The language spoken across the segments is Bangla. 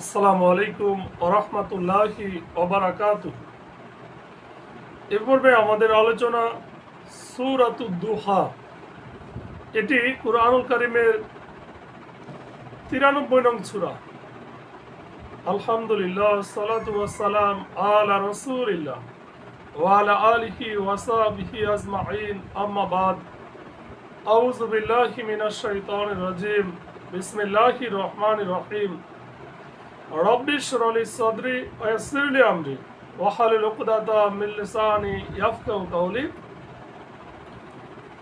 আসসালামু আলাইকুম ওরহমতুল্লাহি ওবারাকাতু এ পর্বে আমাদের আলোচনা সুরাতুদ্দুহা এটি কুরআনুল কারিমের তিরানব্বই নং সুরা। আলহামদুলিল্লাহ, সালাতু ওয়াসালাম আলা রসুলিল্লাহ ওয়ালা আলিহি ওয়াসাবিহি আজমাইন। আম্মা বাদ। বিল্লাহি মিনাশ রাজিম। বিসমিল্লাহির রহমানির রহিম। রব্বি শরলি সদরি ওয়াসিরলি আমরি ওয়াহালিল উকদাতা মিন লিসানি ইয়াফকাহু কাওলি।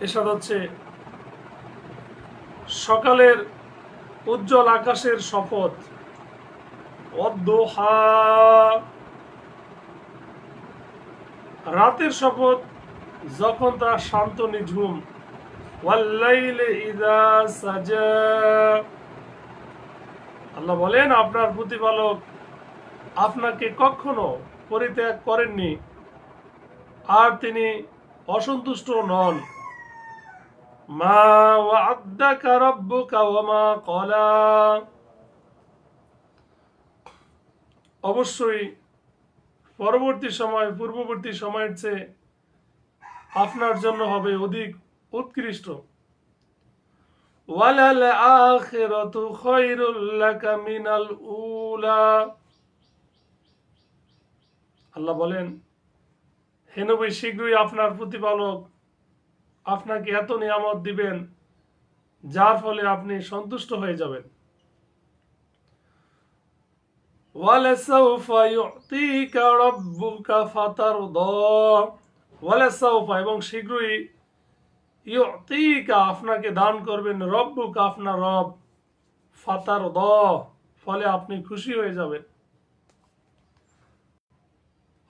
এসব হচ্ছে সকালের উজ্জ্বল আকাশের শপথ। অদ্দোহা রাতের শপথ যখন তা শান্ত নিঝুম। ওয়াল্লাইলে ইদা সাজা। আল্লাহ বলেন, আপনার প্রতিপালক আপনাকে কখনো পরিত্যাগ করেননি, আর তিনি অসন্তুষ্ট নন। মা অবশ্যই পরবর্তী সময়, পূর্ববর্তী সময়ের চেয়ে আপনার জন্য হবে অধিক উৎকৃষ্ট। ওয়ালাল আল্লাহ বলেন, হে শীঘ্রই আপনার প্রতিপালক আপনাকে এত নিয়ামত দিবেন, যার ফলে আপনি সন্তুষ্ট হয়ে যাবেন। এবং শীঘ্রই ইউতিকা, আপনাকে দান করবেন রব্বুক, আপনার রব। ফাতার দ, ফলে আপনি খুশি হয়ে যাবেন।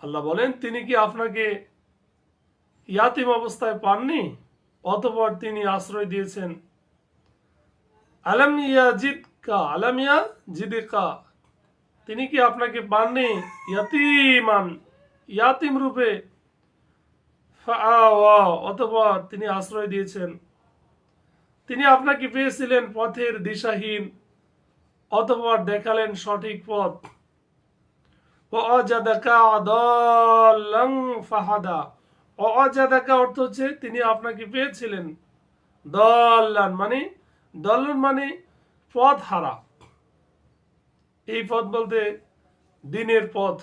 আল্লাহ বলেন, তিনি কি আপনাকে ইয়াতিম অবস্থায় পাননি? অতপর তিনি আশ্রয় দিয়েছেন। আলামিয়া জিদকা আলামিয়া জিদিকা তিনি কি আপনাকে পাননি? ইয়াতিমান, ইয়াতিম রূপে। অতঃপর তিনি আশ্রয় দিয়েছেন। তিনি আপনাকে পেয়েছিলেন পথের দিশাহীন অতঃপর দেখালেন সঠিক পথ। ফাহাদা। অজাদাকা অর্থ হচ্ছে তিনি আপনাকে পেয়েছিলেন। দল্লান মানে দলন মানে পথ হারা। এই পথ বলতে দিনের পথ।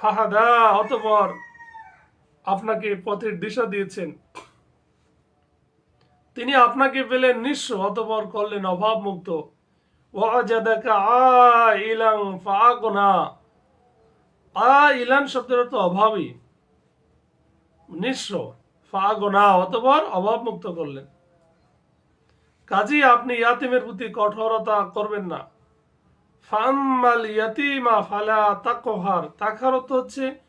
ফাহাদা, অতঃপর আপনাকে পথের দিশা দিয়েছেন। তিনি আপনাকে পেলেন নিঃস্ব অতপর করলেন অভাব মুক্ত ইলাং ফাগনা। আ ইলান শব্দের অর্থ অভাবী। নিঃস্ব, ফাগনা অতপর অভাব মুক্ত করলেন। কাজী, আপনি ইয়াতিমের প্রতি কঠোরতা করবেন না। ফাম্মাল ইয়াতিমা ফালা তাকহার। তাকার অর্থ হচ্ছে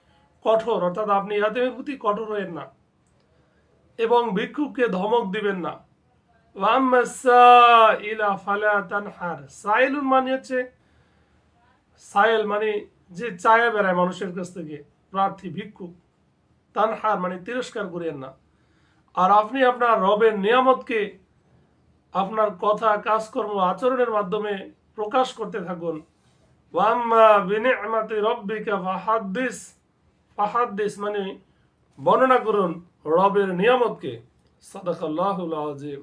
কঠোর, অর্থাৎ আপনি ইয়াতিমের প্রতি কঠোর হয়েন না এবং ভিক্ষুককে ধমক দিবেন না। ইলা ফালা তানহার। সাইলুন মানে হচ্ছে, সাইল মানে যে চায়া বেড়ায় মানুষের কাছ থেকে, প্রার্থী, ভিক্ষুক। তানহার মানে তিরস্কার করিয়েন না। আর আপনি আপনার রবের নিয়ামতকে আপনার কথা, কাজকর্ম, আচরণের মাধ্যমে প্রকাশ করতে থাকুন। ওয়াম্মা বিনি'মাতি রব্বিকা ফাহাদ্দিস। ফাহাদ্দিস মানে বর্ণনা করুন রবের নিয়ামতকে। সাদাকাল্লাহুল আজিম